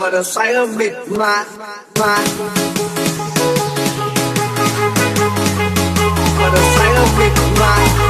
But a sight of it, my, my But a sight of it, my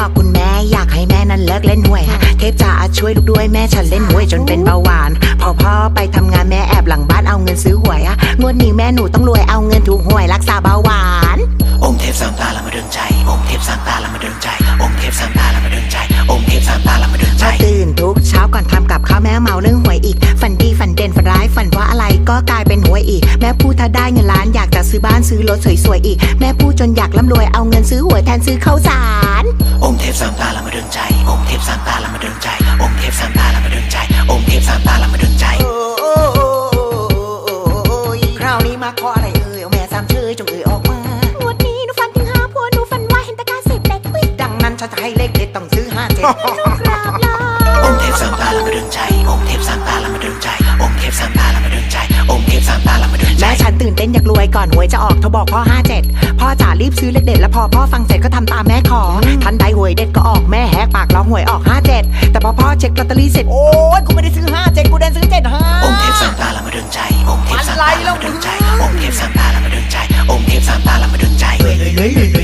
บอกคุณแม่อยากให้แม่นั้นเลิกเล่นหวย เทพจ๋าช่วยลูกด้วยแม่ฉันเล่นหวยจนเป็นเบาหวาน พอพ่อไปทำงานแม่แอบหลังบ้านเอาเงินซื้อหวยอะงวดนี้แม่หนูต้องรวยเอาเงินถูกหวยรักษาเบาหวาน องค์เทพสามตาละมาดนใจ องค์เทพสามตาละมาดนใจ องค์เทพสามตาละมาดนใจ องค์เทพสามตาละมาดนใจมาตื่นทุกเช้าก่อนทำกับข้าวแม่เมาเรื่องหวยอีก ฝันดีฝันเด่นฝันร้ายฝันว่าอะไรก็กลายเป็นหวยอีก แม่พูดถ้าได้เงินล้านอยากจะซื้ อบ้านซื้อรถสวยๆอีก แม่พูดจนอยากร่ำรวยเอาเงินซื้อหวยแทนซื้อข้าวสาร องค์เทพสามตาละมาดนใจ องค์เทพสามตาละมาดนใจ องค์เทพสามตาละมาดนใจ องค์เทพสามตาละมาดนใจคราวนี้มาขออะไรเอ่ยเอาแม่สามเชยจงเอ่ยออกมางวดนี้หนูฝันถึงหาผัวหนูฝันว่าเห็นตะกร้าสิบเด็กอุ้ยดังนั้นฉันจะให้เลขเด็ดต้องซื้อห้าเจ็ดกราบลาองค์เทพสามตาละมาดนใจ องค์เทพสามตาละมาดนใจ องค์เทพสามตาละมา ตื่นเต้นอยากรวยก่อนหวยจะออกเธอบอกพ่อห้าเจ็ดพ่อจ๋ารีบซื้อเลขเด็ดแล้วพอพ่อฟังเสร็จก็ทำตามแม่ขอ ทันใดหวยเด็ดก็ออกแม่แหกปากร้องหวยออกห้าเจ็ดแต่พอพ่อเช็คลอตเตอรี่เสร็จ โอ๊ยกูไม่ได้ซื้อห้าเจ็ดกูได้ซื้อเจ็ดห้าองค์เทพสามตาละมาดนใจ องค์เทพสามตาละมาดนใจ องค์เทพสามตาละมาดนใจ องค์เทพสามตาละมาดนใจ